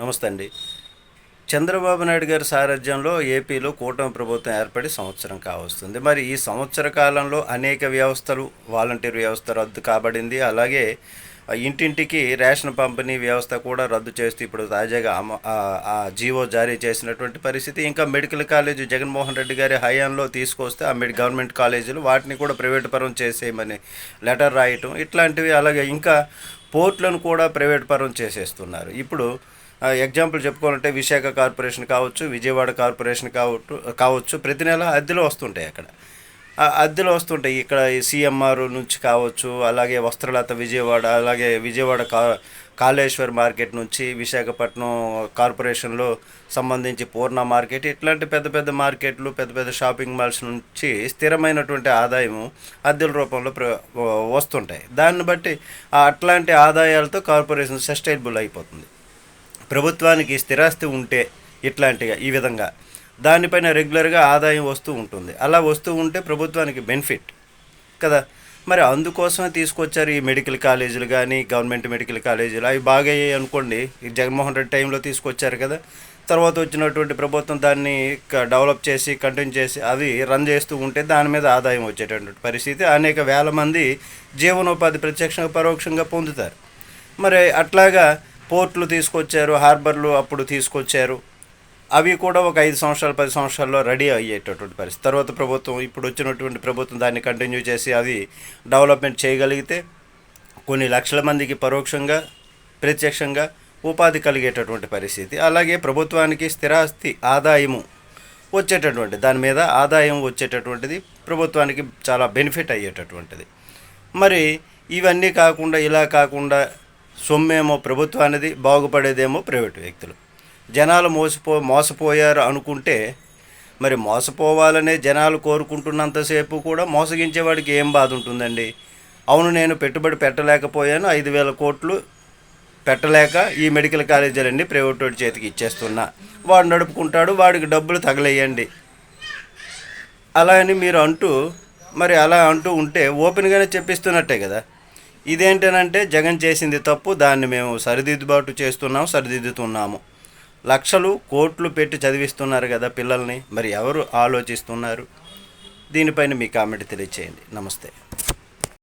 నమస్తే అండి. చంద్రబాబు నాయుడు గారి సారథ్యంలో ఏపీలో కూటమి ప్రభుత్వం ఏర్పడి సంవత్సరం కావస్తుంది. మరి ఈ సంవత్సర కాలంలో అనేక వ్యవస్థలు వాలంటీర్ వ్యవస్థ రద్దు కాబడింది. అలాగే ఇంటింటికి రేషన్ పంపిణీ వ్యవస్థ కూడా రద్దు చేస్తూ ఇప్పుడు తాజాగా అమ- ఆ- జీవో జారీ చేసినటువంటి పరిస్థితి. ఇంకా మెడికల్ కాలేజ్ జగన్మోహన్ రెడ్డి గారి హయాంలో తీసుకొస్తే ఆ మెడి గవర్నమెంట్ కాలేజీలు వాటిని కూడా ప్రైవేట్ పరం చేసేయమని లెటర్ రాయటం ఇట్లాంటివి. అలాగే ఇంకా పోర్ట్లను కూడా ప్రైవేట్ పరం చేసేస్తున్నారు. ఇప్పుడు ఎగ్జాంపుల్ చెప్పుకోవాలంటే విశాఖ కార్పొరేషన్ కావచ్చు విజయవాడ కార్పొరేషన్ కావచ్చు కావచ్చు ప్రతి నెల అద్దెలు వస్తుంటాయి అక్కడ. అద్దెలు వస్తుంటాయి. ఇక్కడ ఈ సిఎంఆర్ నుంచి కావచ్చు అలాగే వస్త్రలత విజయవాడ అలాగే విజయవాడ కా కాళేశ్వర్ మార్కెట్ నుంచి విశాఖపట్నం కార్పొరేషన్లో సంబంధించి పూర్ణ మార్కెట్ ఇట్లాంటి పెద్ద పెద్ద మార్కెట్లు పెద్ద పెద్ద షాపింగ్ మాల్స్ నుంచి స్థిరమైనటువంటి ఆదాయం అద్దెల రూపంలో ప్ర వస్తుంటాయి. దాన్ని బట్టి అట్లాంటి ఆదాయాలతో కార్పొరేషన్ సస్టైనబుల్ అయిపోతుంది. ప్రభుత్వానికి స్థిరాస్తి ఉంటే ఇట్లాంటిగా ఈ విధంగా. దానిపైన రెగ్యులర్గా ఆదాయం వస్తూ ఉంటుంది. అలా వస్తూ ఉంటే ప్రభుత్వానికి బెనిఫిట్. కదా? మరి అందుకోసమే తీసుకొచ్చారు ఈ మెడికల్ కాలేజీలు కానీ గవర్నమెంట్ మెడికల్ కాలేజీలు. అవి బాగా అయ్యాయి అనుకోండి ఈ జగన్మోహన్ రెడ్డి టైంలో తీసుకొచ్చారు కదా? తర్వాత వచ్చినటువంటి ప్రభుత్వం దాన్ని డెవలప్ చేసి కంటిన్యూ చేసి అవి రన్ చేస్తూ ఉంటే దాని మీద ఆదాయం వచ్చేటటువంటి పరిస్థితి. అనేక వేల మంది జీవనోపాధి ప్రత్యక్షంగా పరోక్షంగా పొందుతారు. మరి అట్లాగా పోర్ట్లు తీసుకొచ్చారు హార్బర్లు అప్పుడు తీసుకొచ్చారు. అవి కూడా ఒక ఐదు సంవత్సరాలు పది సంవత్సరాల్లో రెడీ అయ్యేటటువంటి పరిస్థితి. తర్వాత ప్రభుత్వం ఇప్పుడు వచ్చినటువంటి ప్రభుత్వం దాన్ని కంటిన్యూ చేసి అవి డెవలప్మెంట్ చేయగలిగితే కొన్ని లక్షల మందికి పరోక్షంగా ప్రత్యక్షంగా ఉపాధి కలిగేటటువంటి పరిస్థితి. అలాగే ప్రభుత్వానికి స్థిరాస్తి ఆదాయము వచ్చేటటువంటి దాని మీద ఆదాయం వచ్చేటటువంటిది ప్రభుత్వానికి చాలా బెనిఫిట్ అయ్యేటటువంటిది. మరి ఇవన్నీ కాకుండా ఇలా కాకుండా సొమ్మేమో ప్రభుత్వానిది బాగుపడేదేమో ప్రైవేట్ వ్యక్తులు. జనాలు మోసపో మోసపోయారు అనుకుంటే మరి మోసపోవాలనే జనాలు కోరుకుంటున్నంతసేపు కూడా మోసగించేవాడికి ఏం బాధ ఉంటుందండి? అవును నేను పెట్టుబడి పెట్టలేకపోయాను ఐదు వేల కోట్లు పెట్టలేక ఈ మెడికల్ కాలేజీలన్నీ ప్రైవేట్ వాడి చేతికి ఇచ్చేస్తున్నా. వాడు నడుపుకుంటాడు వాడికి డబ్బులు తగలేయండి అలా అని మీరు అంటూ మరి అలా అంటూ ఉంటే ఓపెన్గానే చెప్పిస్తున్నట్టే కదా? ఇదేంటనంటే జగన్ చేసింది తప్పు దాన్ని మేము సరిదిద్దుబాటు చేస్తున్నాం సరిదిద్దుతున్నాము. లక్షలు కోట్లు పెట్టి చదివిస్తున్నారు కదా పిల్లల్ని మరి ఎవరు ఆలోచిస్తున్నారు? దీనిపైన మీ కామెంట్ తెలియచేయండి. నమస్తే.